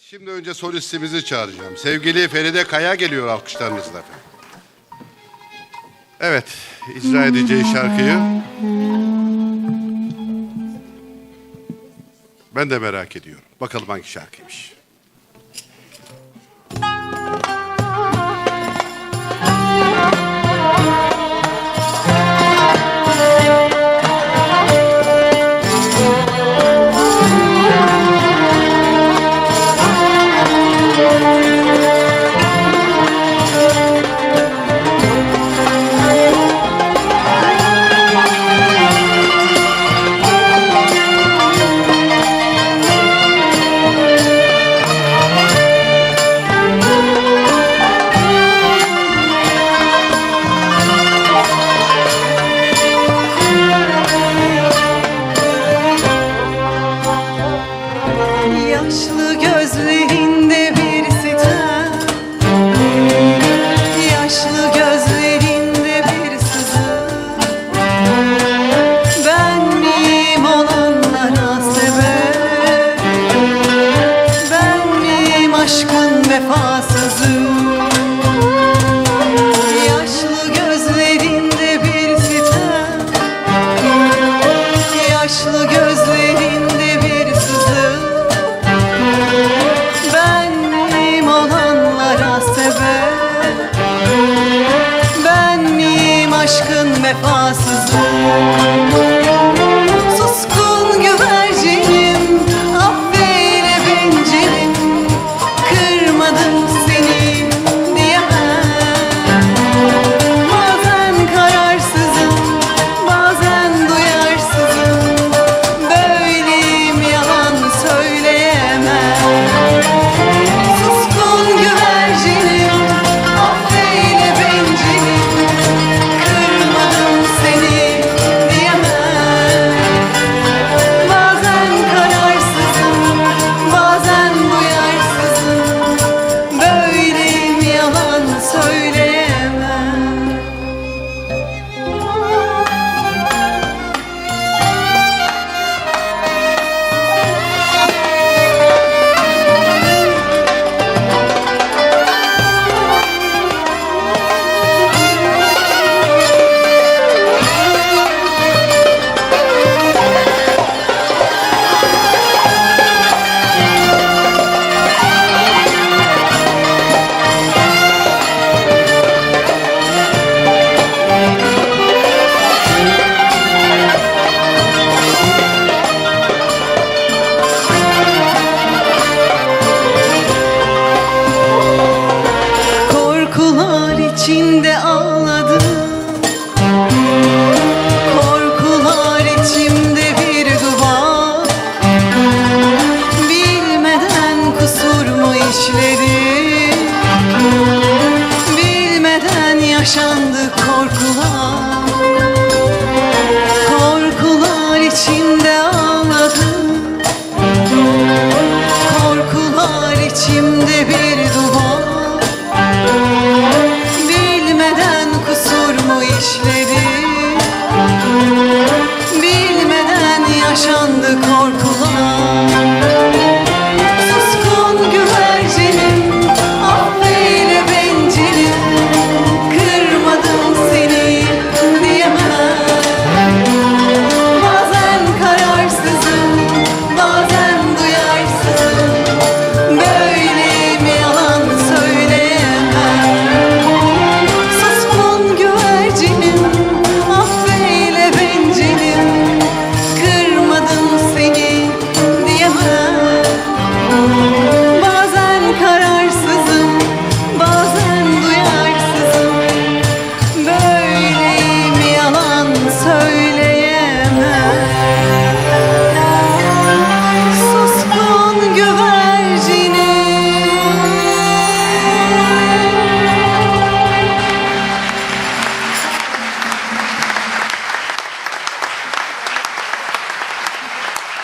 Şimdi önce solistimizi çağıracağım. Sevgili Feride Kaya geliyor alkışlarınızla. Evet, icra edeceği şarkıyı ben de merak ediyorum. Bakalım hangi şarkıymış. vefasızım içinde